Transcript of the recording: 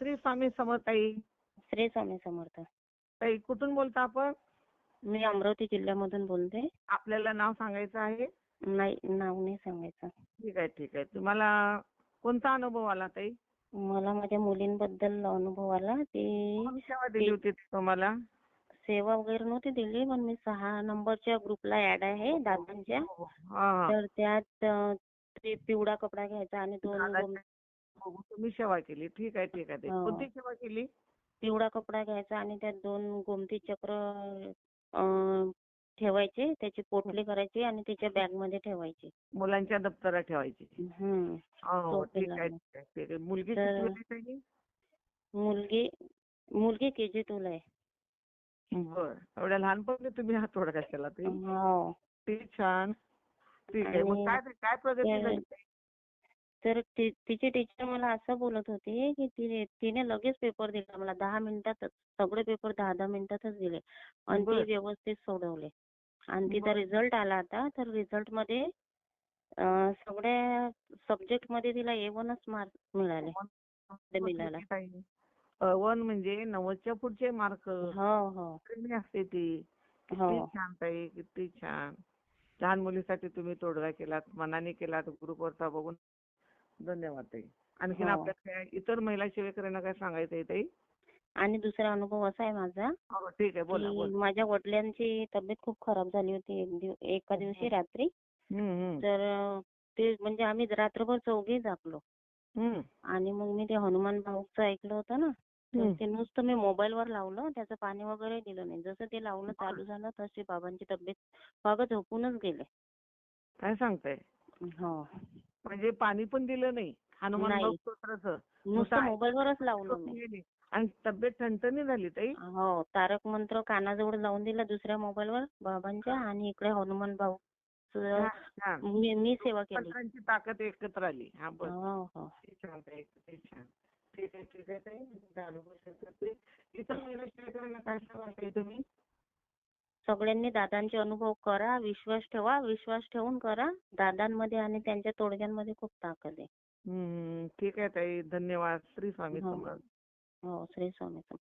श्री स्वामी समर्थ ताई श्री स्वामी समर्थ. ताई कुठून बोलता आपण? मी अमरावती जिल्ह्यामधून बोलते. आपल्याला नाव सांगायचं आहे? नाही नाव नाही सांगायचं. ठीक आहे ठीक आहे. तुम्हाला कोणता अनुभव आला ताई? मला माझ्या मुलींबद्दल अनुभव आला. ते सेवा दिली होती तुम्हाला? सेवा वगैरे नव्हती दिली पण मी सहा नंबरच्या ग्रुपला ऍड आहे दादांच्या. हो, हा. तर त्यात ते पिवळा कपडा घ्यायचा आणि दोन हो, तुम्ही सेवा केली. ठीक आहे ठीक आहे. हो. कोणती सेवा केली? पिवळा कपडा घ्यायचा आणि त्यात दोन गोमती चक्र अं, ठेवायचे. त्याची पोटली करायची आणि त्याच्या बॅगमध्ये ठेवायची. मुलांच्या दप्तरात ठेवायची. हम्म हो तो ठीक आहे केला ठीक आहे ठीक आहे. मुलगी तर- मुलगी मुलगी के जी टू ला आहे. बर. एवढ्या लहानपणी तुम्ही हात हो. ते छान. ठीक आहे. मग आणि काय काय प्रगती त्या- झाली? तर ति- तिची टीचर मला असं बोलत होती की तिने तिने लगेच पेपर दिला मला. दहा मिनिटातच सगळे पेपर दहा दहा मिनिटातच दिले. आणि बर. ते व्यवस्थित सोडवले. आणि तिचा बर. रिझल्ट आला आता. तर रिझल्टमध्ये अं, सगळ्या सब्जेक्टमध्ये तिला ए वनच मार्क मिळाले. ते मिळाला. अ, वन म्हणजे नव्वदच्या पुढचे मार्क हो हो. कमी असते ती. किती हो. छान ताई किती छान. लहान मुलीसाठी तुम्ही तोडगा केलात मनाने केलात ग्रुपवरचा बघून. धन्यवाद ताई. आणखीन हो. आपल्या काय इतर महिला सेवेकऱ्यांना काय सांगायचं आहे ताई? आणि दुसरा अनुभव असा आहे माझा हो, ठीक आहे. बोला की बोला. माझ्या वडिलांची तब्येत खूप खराब झाली होती एक दिव- एका दिवशी रात्री. हम्म, हम्म, तर अं, ते म्हणजे आम्ही रात्रभर चौघे जागलो. हम्म. आणि मग मी ते हनुमान भाऊचं ऐकलं होतं ना तर हम्म. ते नुसतं मी मोबाईलवर लावलं त्याचं पाणी वगैरे दिलं नाही. जसं ते लावणं चालू झालं तशी बाबांची तब्येत बाबा झोपूनच गेले. काय सांगताय? हो. म्हणजे पाणी पण दिलं नाही. हनुमान नाही. स्तोत्राचं नुसतं ऐकलं मोबाईलवरच लावलं. मी. आणि तब्येत ठणठणी झाली ताई. हो तारक मंत्र कानाजवळ लावून दिला दुसऱ्या मोबाईलवर बाबांच्या आणि इकडे हनुमान भाऊ. मी मी सेवा केली. पंथांची ताकद एकत्र आली. हा बस हो हो. किती छान ताई किती छान. ठीक आहे ठीक आहे ताई. शेअर करते. इतर महिला सेवेकऱ्यांना काय सांगाल ताई तुम्ही? सगळ्यांनी दादांचे अनुभव करा विश्वास ठेवा विश्वास ठेवून करा. दादांमध्ये आणि त्यांच्या तोडग्यांमध्ये खूप ताकद आहे. हम्म, ठीक आहे ताई. धन्यवाद. श्री स्वामी हो. समर्थ. हो श्री स्वामी समर्थ.